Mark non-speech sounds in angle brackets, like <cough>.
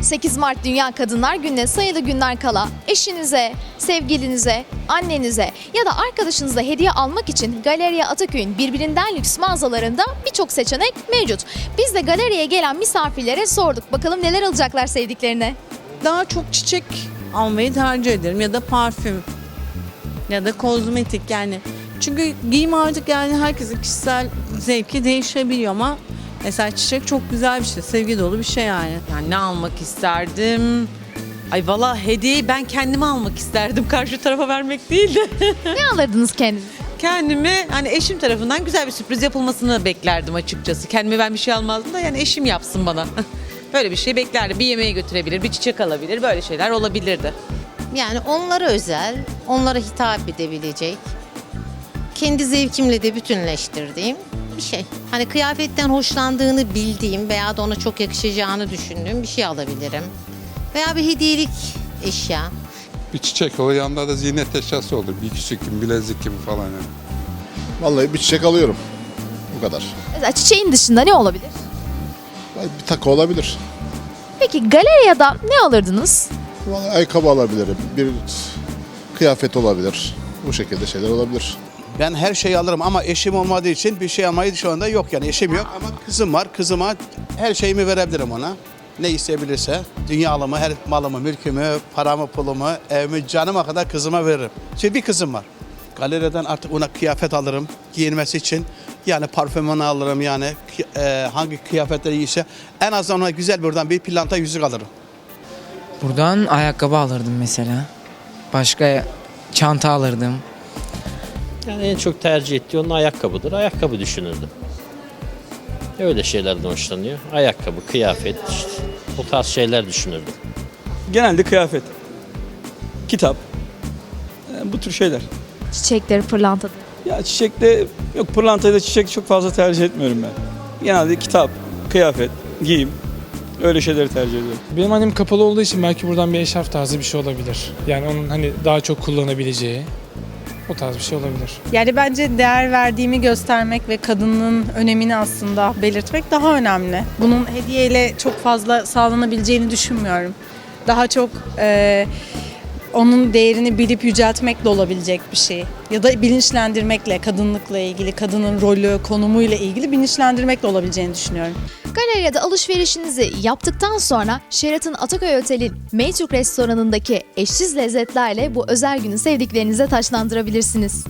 8 Mart Dünya Kadınlar Günü'ne sayılı günler kala eşinize, sevgilinize, annenize ya da arkadaşınıza hediye almak için Galeriya Ataköy'ün birbirinden lüks mağazalarında birçok seçenek mevcut. Biz de galeriye gelen misafirlere sorduk. Bakalım neler alacaklar sevdiklerine. Daha çok çiçek almayı tercih ederim ya da parfüm ya da kozmetik yani. Çünkü giyim artık yani herkesin kişisel zevki değişebiliyor ama mesela çiçek çok güzel bir şey, sevgi dolu bir şey yani. Yani ne almak isterdim? Ay valla hediyeyi ben kendime almak isterdim. Karşı tarafa vermek değil de. <laughs> Ne alırdınız kendinize? Kendime hani eşim tarafından güzel bir sürpriz yapılmasını beklerdim açıkçası. Kendime ben bir şey almazdım da yani eşim yapsın bana. <laughs> Böyle bir şey beklerdim. Bir yemeğe götürebilir, bir çiçek alabilir. Böyle şeyler olabilirdi. Yani onlara özel, onlara hitap edebilecek, kendi zevkimle de bütünleştirdiğim bir şey. Hani kıyafetten hoşlandığını bildiğim veya da ona çok yakışacağını düşündüğüm bir şey alabilirim. Veya bir hediyelik eşya. Bir çiçek o yanında da ziynet eşyası olur. Bir küçük kim, bilezik kim falan yani. Vallahi bir çiçek alıyorum. Bu kadar. Mesela çiçeğin dışında ne olabilir? Bir takı olabilir. Peki galeriyada ne alırdınız? Vallahi ayakkabı alabilirim. Bir kıyafet olabilir. Bu şekilde şeyler olabilir. Ben her şeyi alırım ama eşim olmadığı için bir şey almayı şu anda yok yani eşim yok ama kızım var. Kızıma her şeyimi verebilirim ona. Ne isteyebilirse dünyalımı, her malımı, mülkümü, paramı, pulumu, evimi, canıma kadar kızıma veririm. Şimdi bir kızım var. Galeriden artık ona kıyafet alırım giyinmesi için. Yani parfümünü alırım yani e, hangi kıyafetleri iyiyse en azından ona güzel buradan bir planta yüzük alırım. Buradan ayakkabı alırdım mesela. Başka çanta alırdım. Yani en çok tercih ettiği onun ayakkabıdır. Ayakkabı düşünürdüm. Öyle şeylerden hoşlanıyor. Ayakkabı, kıyafet işte. O tarz şeyler düşünürdüm. Genelde kıyafet, kitap, e, bu tür şeyler. Çiçekleri, pırlanta. Ya çiçekte yok pırlantayı da çiçek çok fazla tercih etmiyorum ben. Genelde kitap, kıyafet, giyim öyle şeyleri tercih ediyorum. Benim annem kapalı olduğu için belki buradan bir eşarp tarzı bir şey olabilir. Yani onun hani daha çok kullanabileceği o tarz bir şey olabilir. Yani bence değer verdiğimi göstermek ve kadının önemini aslında belirtmek daha önemli. Bunun hediyeyle çok fazla sağlanabileceğini düşünmüyorum. Daha çok e, onun değerini bilip yüceltmekle olabilecek bir şey. Ya da bilinçlendirmekle, kadınlıkla ilgili, kadının rolü, konumuyla ilgili bilinçlendirmekle olabileceğini düşünüyorum. Galeriyada alışverişinizi yaptıktan sonra Sheraton Ataköy Otel'in Maytürk restoranındaki eşsiz lezzetlerle bu özel günü sevdiklerinize taşlandırabilirsiniz.